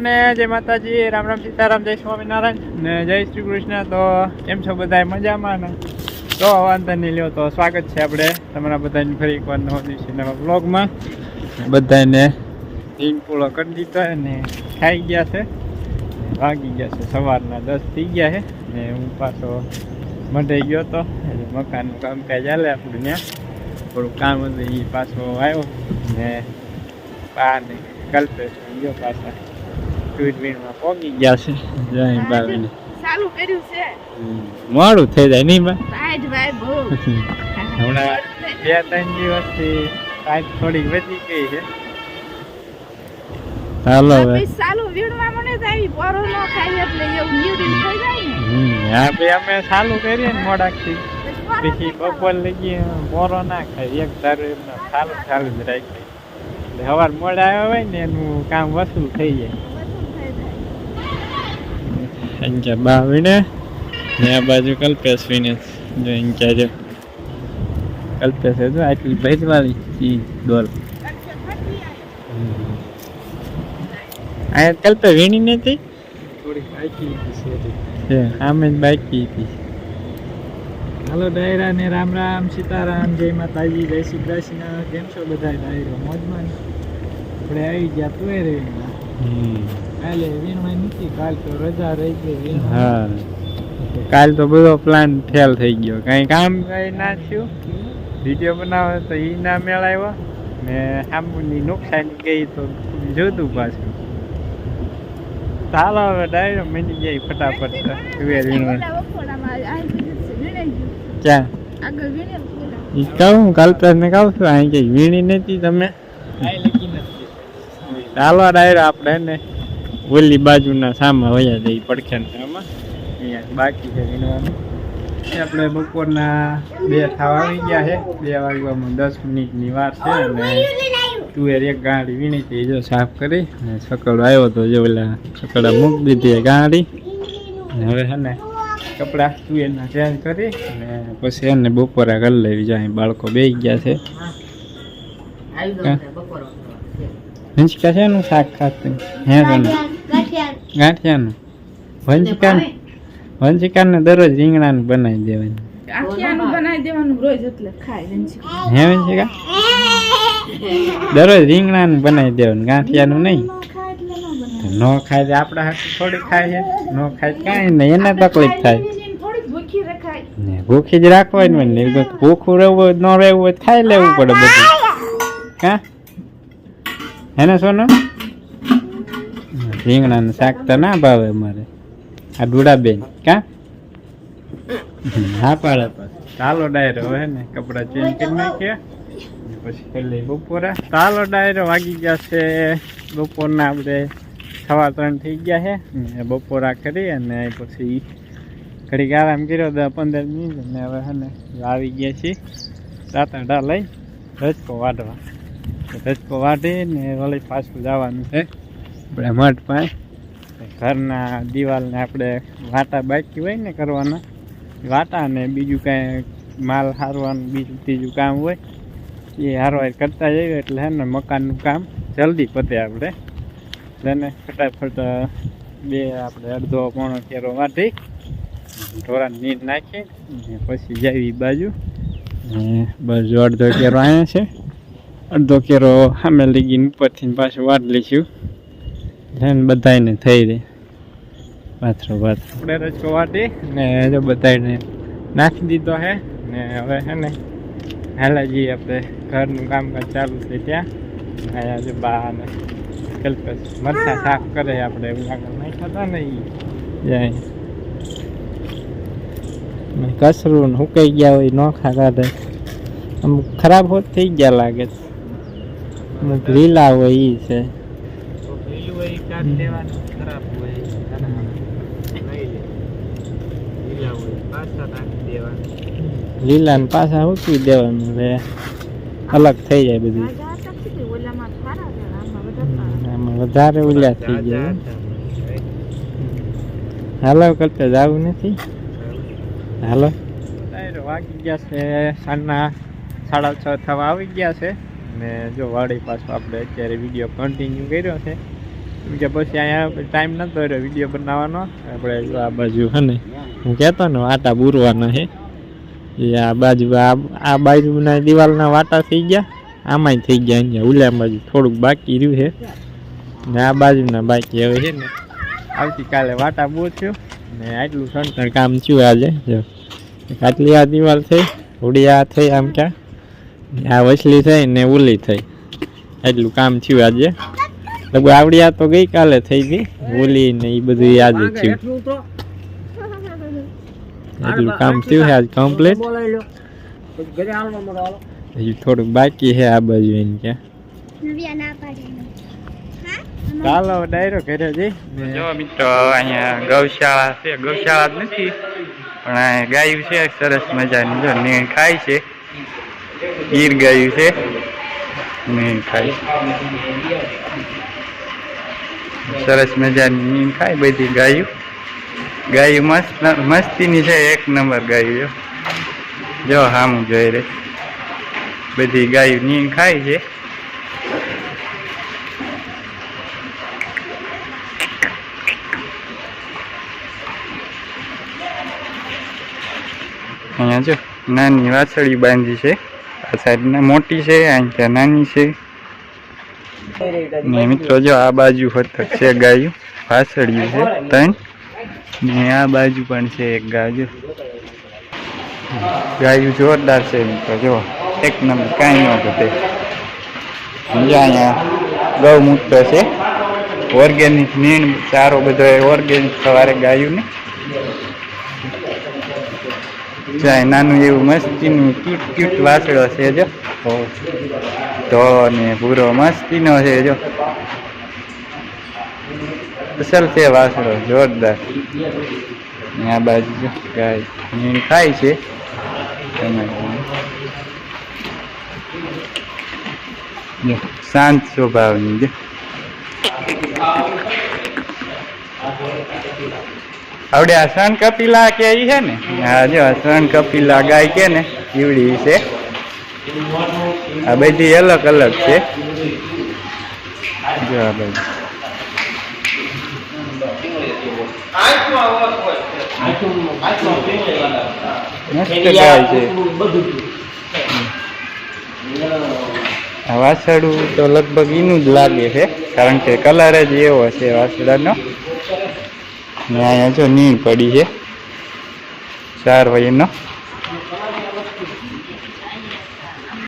બધાને જય માતાજી, રામ રામ સીતારામ, જય સ્વામિનારાયણ ને જય શ્રી કૃષ્ણ. તો કેમ છો બધા મજામાં ને? તો વાંધો નહીં લ્યો, તો સ્વાગત છે આપણે તમારા બધાની ફરી એકવાર નવા દિવસે નવા બ્લોગમાં બધાને ટીમ પૂળો કરી દીધો અને ખાઈ ગયા છે. વાગી ગયા છે, સવારના દસ થઈ ગયા છે ને હું પાછો મંડાઈ ગયો હતો એટલે મકાનનું કામકાજ ચાલે આપણું ત્યાં. થોડું કામ હતું એ પાછો આવ્યો ને બા ને કલ્પેશ ગયો પાછા. વીણમાં પહોંચી ગયા. છે જય બાવીને. ચાલુ કર્યું છે. મોડું થઈ જાય નહીં બા? આજ ભાઈ બહુ. હમણાં બે ત્રણ દિવસથી કાંઈક થોડીક વધી ગઈ છે. હાલો હવે. ચાલુ વીણવા મને તો આવી. ન ખાય એટલે એવું નીવડીને થઈ જાય ને. હા ભાઈ અમે ચાલુ કરીએ ને મોડાકથી. પછી બપોર લગી મોરો ના ખાય. એક ધારું એમનો ચાલુ ચાલુ જ રાખીએ એટલે સવાર મોડા આવ્યા હોય ને એનું કામ વસૂલ થઈ જાય. અંજા બાવીણે ને આ બાજુ કલ્પેશ વિનેશ જો અંજા જો કલ્પેશ જો આટલી ભેજવાળી ઈ ડોલ આ કલ્પે વીણી નથી થોડી બાકી છે આમે જ બાકી હતી હાલો ડાયરા ને રામ રામ સીતારામ જય માતાજી જય શ્રી કૃષ્ણ કેમ છો બધા ડાયરો મોજમાં આપણે આવી ગયા તું રે કાલે વીણવા નથી કાલ તો રજા રહી ગઈ હા. કાલ તો બધો પ્લાન ફેલ થઈ ગયો. કઈ કામ કઈ ના થયું. વીડિયો બનાવે તો ઈ ના મેળાવ્યો. ને આંબુની નુકસાન ગઈ તો જોતું પાછું. ચાલો હવે ડાયરો મની જાય ફટાફટ. ક્યાં? કહું કલ્પેશ ને કહું છું અહીં કઈ વીણી નથી તમે. ચાલો ડાયરો આપણે ને ઓલી બાજુના સામા વયા જઈ પડખ્યા સામા અહીંયા બાકી છે આપણે બપોરના બે થવા આવી ગયા છે. બે વાગવામાં દસ મિનિટની વાર છે અને તુવેર એક ગાડી વીણી હતી જો સાફ કરી અને સકડો આવ્યો તો જો ઓલા સકડા મૂકી દીધી ગાડી. અને હવે છે ને કપડાં તુવેરના ચેન્જ કરી અને પછી એને બપોરા કરી લેવી જાય. બાળકો બે ગયા છે. હિંચકા છે એનું શાક ખાતું? હે સોનું ગાંઠિયાનું. વંચિકાનું વંશિકાને દરરોજ રીંગણાનું બનાવી દેવાનું. ગાંઠિયાનું બનાવી દેવાનું રોજ એટલે ખાય રંજી. હે વંચિકા દરરોજ રીંગણાનું બનાવી દેવાનું ગાંઠિયાનું નહીં. ન ખાય તો આપણા હાથ થોડી ખાય છે. ન ખાય કાંઈ નહીં એને તકલીફ થાય. ભૂખી ને ભૂખી જ રાખવાની હોય ને ભૂખું રહેવું હોય ન રહેવું હોય ખાઈ લેવું પડે બધું. હા હેને સોનું? રીંગણાનું શાક તો ના ભાવે અમારે. આ ડુડાબેન, કા? હા, પાડે પાછું ચાલો ડાયરો હવે ને, કપડાં ચેન્જ કરી નાખ્યા પછી કરી ચાલો ડાયરો વાગી ગયા છે. બપોરના આપણે સવા ત્રણ થઈ ગયા છે. ને બપોરા કરી અને પછી ઘડીક આરામ કર્યો દસ પંદર મિનિટ અને હવે ને આવી ગયા છીએ. દાંતડા લઈ રજકો વાઢવા. રજકો વાઢી ને વળી પાછું જવાનું છે. આપણે મઠ પાસે ઘરના દિવાલને આપણે વાટા બાકી હોય ને કરવાના. વાટા ને બીજું કાંઈ માલ હારવાનું, બીજું ત્રીજું કામ હોય, એ હારવાર કરતા જઈએ એટલે હે ને મકાનનું કામ જલ્દી પતે આપણે. એટલે ફટાફટ બે આપણે અડધો પોણો કેરો વાટી, ઢોરાને નીર નાખી, ને પછી જાવી બાજુ. બાજુ અડધો કેરો અહીંયા છે. અડધો કેરો સામે લગીને ઉપરથી પાછું વાટ લઈશું. એટલે બધાને થઈ રહે. પાથરો પાથરો આપણે રચકો વાટી ને જો બધાને નાખી દીધો છે ને હવે છે ને જઈએ આપણે ઘરનું કામકાજ ચાલુ છે ત્યાં. અહીંયા જો બા ને કલ્પેશ મરચા સાફ કરે આપણે એવું આગળ નાખ્યા હતા ને એ ને ને સુકાઈ ગયા હોય નોખા કાઢે. અમુક ખરાબ હોત થઈ ગયા લાગે છે. અમુક લીલા હોય એ છે. લીલા ને પાછા મૂકી દેવાનું રે અલગ થઈ જાય બધું. આમાં વધારે ઉલ્યા થઈ જાય હાલો કરતા જવું નથી. હાલો. વાગી ગયા છે સાંજના સાડા છ થવા આવી ગયા છે. ને જો વાડી પાછો આપણે અત્યારે વીડિયો કન્ટિન્યુ કર્યો છે. કે પછી અહીંયા ટાઈમ નતો રહ્યો વીડિયો બનાવવાનો. આપણે આ બાજુ હે ને, હું કહેતો ને વાટા બૂરવાના છે એ આ બાજુ, આ બાજુના દિવાલના વાટા થઈ ગયા, આમાંય થઈ ગયા અહીંયા. ઉલ્યા બાજુ થોડુંક બાકી રહ્યું છે ને આ બાજુના બાકી હવે છે ને, આવતીકાલે વાટા બોચ્યો ને આટલું સણતર કામ થયું આજે, જો. આટલી આ દિવાલ થઈ થોડી આ થઈ આમ ક્યાં. આ વસલી થઈ ને ઓલી થઈ. એટલું કામ થયું આજે. લગભગ આવડી આ ગઈ કાલે થઈ ગઈ. હોલી ને એ બધું આજે થયું. એટલું કામ થયું છે આજ કમ્પ્લીટ હજી થોડુંક બાકી છે આ બાજુ એને ક્યાં ચાલો ડાયરો ઘરે જઈ જો મિત્રો અહીંયા ગૌશાળા છે. ગૌશાળા જ નથી પણ આ ગાયું છે સરસ મજાની. જો નીણ ખાય છે. ગીર ગાયું છે. નીણ ખાય સરસ મજાની કાંઈ બધી ગાયું. ગાયું મસ્ત મસ્તીની છે, એક નંબર ગાયું જો જો હામું જોઈ રે. બધી ગાયું નીન ખાય છે. અહીંયા જો, નાની વાછળી બાંધી છે. આ સાઈડ મોટી છે અહીં ત્યાં નાની છે. ને મિત્રો જો આ બાજુ ફરતક છે ગાયું વાસળિયું છે, ત્રણ. ને આ બાજુ પણ છે એક ગાયું ગાયું જોરદાર છે મિત્રો જો એક નંબર, કાંઈ ન ઘટે. અહીંયા? ગૌમૂત્ર છે. ઓર્ગેનિક નીણ, ચારો બધો ઓર્ગેનિક સવારે ગાયું ને જાય, નાનું એવું મસ્તીનું ક્યુટ ક્યુટ વાસળો છે જો. તો ને પૂરો મસ્તીનો છે જો. અસલ છે વાસળો જોરદાર. આ બાજુ જો, ગાય. ખાય છે. તમે શાંત સ્વભાવની જો. આવડે સન કપિલા કે ઈ છે ને? હા જો સન કપિલા ગાય કે ને? ઈવડી છે. આ બધી અલગ અલગ છે. જો બધી. મસ્ત ગાય છે. વાસડું તો લગભગ એનું જ લાગે છે, કારણ કે કલર જ એવો છે વાછડાનો ને અહીંયા જો નીણ પડી છે. ચાર વયનો